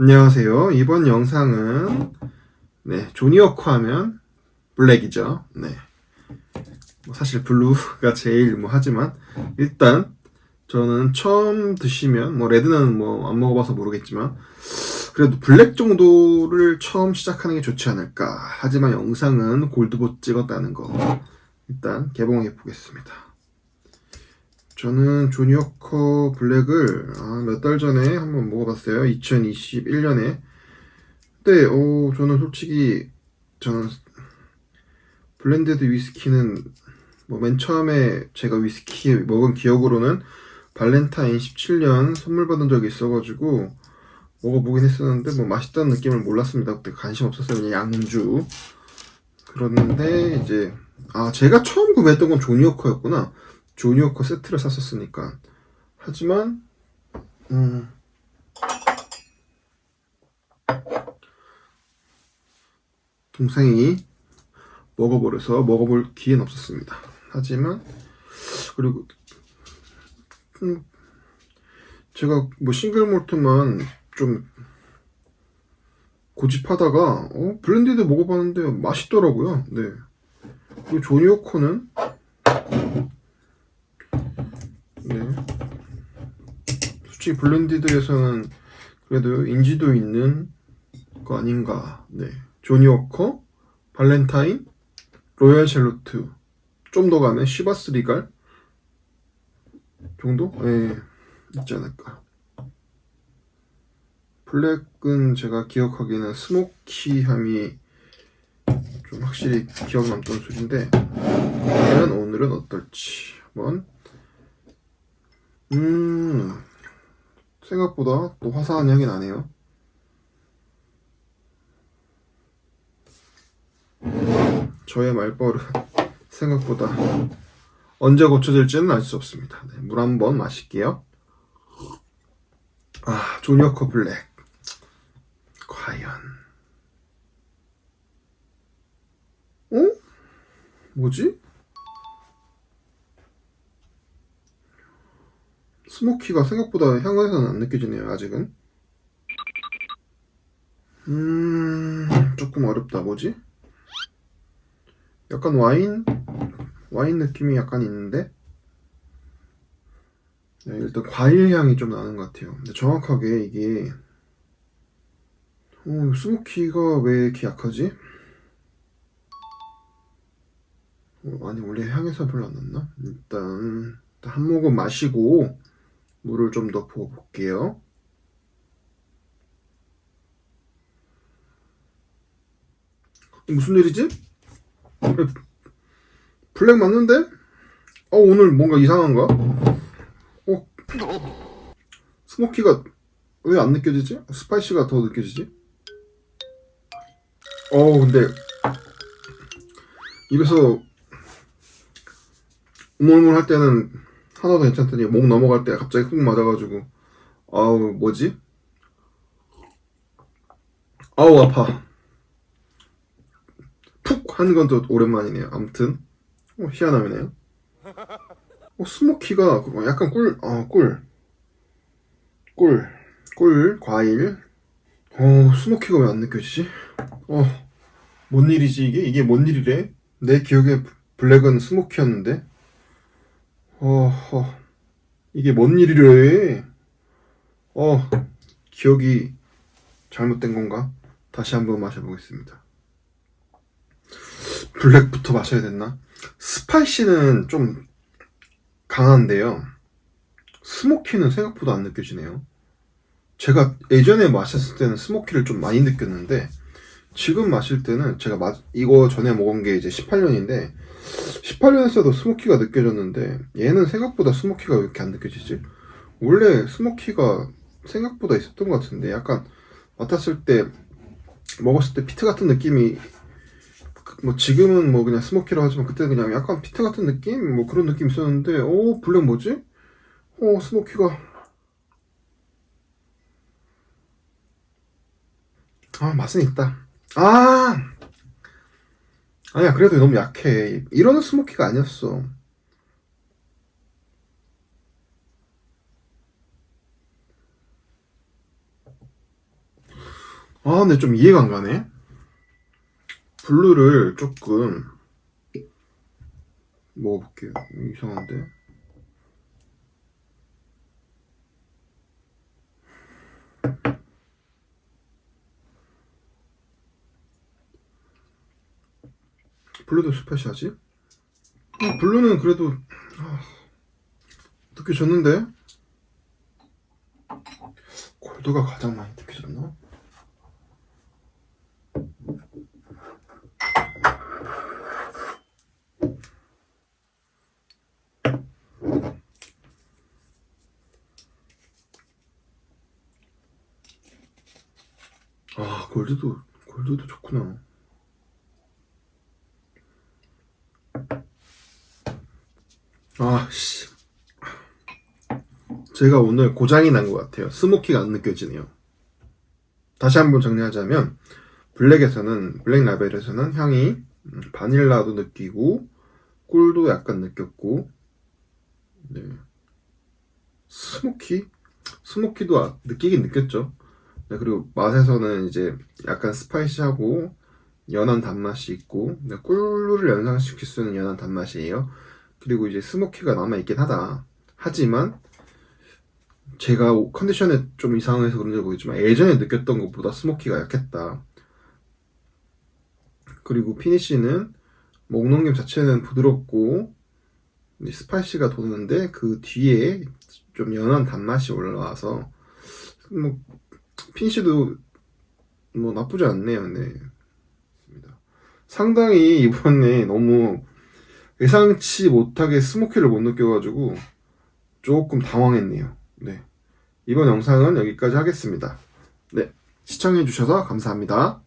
안녕하세요. 이번 영상은 네 조니워커 하면 블랙이죠. 네. 뭐 사실 블루가 제일 뭐 하지만 일단 저는 처음 드시면 뭐 레드는 뭐 안 먹어봐서 모르겠지만 그래도 블랙 정도를 처음 시작하는 게 좋지 않을까. 하지만 영상은 골드봇 찍었다는 거 일단 개봉해 보겠습니다. 저는 조니워커 블랙을 아, 몇 달 전에 한번 먹어봤어요. 2021년에. 근데 어, 저는 솔직히 저는 블렌디드 위스키는 뭐 맨 처음에 제가 위스키 먹은 기억으로는 발렌타인 17년 선물 받은 적이 있어가지고 먹어보긴 했었는데 뭐 맛있다는 느낌을 몰랐습니다. 그때 관심 없었어요. 그냥 양주. 그런데 이제 아 제가 처음 구매했던 건 조니워커였구나. 조니워커 세트를 샀었으니까. 하지만 음 동생이 먹어버려서 먹어볼 기회는 없었습니다. 하지만 그리고 음, 제가 뭐 싱글 몰트만 좀 고집하다가 어, 블렌디드 먹어봤는데 맛있더라고요. 네. 그리고 조니워커는 네. 솔직히 블렌디드에서는 그래도 인지도 있는 거 아닌가. 네. 조니 워커, 발렌타인, 로얄 샬로트, 좀 더 가면 시바스 리갈 정도? 네. 있지 않을까. 블랙은 제가 기억하기에는 스모키함이 좀 확실히 기억 남던 술인데 과연 오늘은 어떨지 한번 음 생각보다 또 화사한 향이 나네요. 저의 말버릇 생각보다 언제 고쳐질지는 알 수 없습니다. 네, 물 한 번 마실게요. 아 조니어커 블랙 과연. 어? 뭐지? 스모키가 생각보다 향에서는 안 느껴지네요, 아직은. 음, 조금 어렵다, 뭐지? 약간 와인? 와인 느낌이 약간 있는데? 네, 일단 과일 향이 좀 나는 것 같아요. 근데 정확하게 이게, 어, 스모키가 왜 이렇게 약하지? 어, 아니 원래 향에서 별로 안 났나? 일단 일단 한 모금 마시고 물을 좀 더 부어 볼게요. 무슨 일이지? 에, 블랙 맞는데? 어 오늘 뭔가 이상한가? 어 스모키가 왜 안 느껴지지? 스파이시가 더 느껴지지? 어 근데 입에서 우물우물 할 때는 하나도 괜찮더니 목 넘어갈 때 갑자기 훅 맞아가지고 아우 뭐지? 아우 아파 푹 하는 건 또 오랜만이네요 아무튼 어, 희한하네요 어, 스모키가 약간 꿀, 아, 꿀. 꿀, 꿀, 과일. 어, 스모키가 왜 안 느껴지지? 어, 뭔 일이지, 이게? 이게 뭔 일이래? 내 기억에 블랙은 스모키였는데? 어허, 이게 뭔 일이래? 어, 기억이 잘못된 건가? 다시 한번 마셔보겠습니다. 블랙부터 마셔야 됐나? 스파이시는 좀 강한데요. 스모키는 생각보다 안 느껴지네요. 제가 예전에 마셨을 때는 스모키를 좀 많이 느꼈는데, 지금 마실 때는 제가 마, 이거 전에 먹은 게 이제 18년인데, 18년에서도 스모키가 느껴졌는데 얘는 생각보다 스모키가 왜 이렇게 안 느껴지지? 원래 스모키가 생각보다 있었던 것 같은데 약간 맡았을 때 먹었을 때 피트 같은 느낌이 그- 뭐 지금은 뭐 그냥 스모키라고 하지만 그때 그냥 약간 피트 같은 느낌 뭐 그런 느낌 있었는데 오 블랙 뭐지? 어 스모키가 아 맛은 있다 아 아니야, 그래도 너무 약해. 이런 스모키가 아니었어. 아, 근데 좀 이해가 안 가네. 블루를 조금 먹어볼게요. 이상한데? 블루도 스페시하지? 아, 블루는 그래도 아, 느껴졌는데? 골드가 가장 많이 느껴졌나? 아, 골드도, 골드도 좋구나. 아, 씨. 제가 오늘 고장이 난 것 같아요. 스모키가 안 느껴지네요. 다시 한번 정리하자면, 블랙에서는, 블랙 라벨에서는 향이 음, 바닐라도 느끼고, 꿀도 약간 느꼈고, 네. 스모키? 스모키도 아- 느끼긴 느꼈죠. 네, 그리고 맛에서는 이제 약간 스파이시하고 연한 단맛이 있고 네, 꿀을 연상시킬 수 있는 연한 단맛이에요. 그리고 이제 스모키가 남아있긴 하다. 하지만 제가 컨디션에 좀 이상해서 그런지 모르겠지만 예전에 느꼈던 것보다 스모키가 약했다. 그리고 피니쉬는 목넘김 자체는 부드럽고 스파이시가 도는데 그 뒤에 좀 연한 단맛이 올라와서 뭐 피니쉬도 뭐 나쁘지 않네요. 네. 상당히 이번에 너무 예상치 못하게 스모키를 못 느껴가지고 조금 당황했네요. 네. 이번 영상은 여기까지 하겠습니다. 네. 시청해주셔서 감사합니다.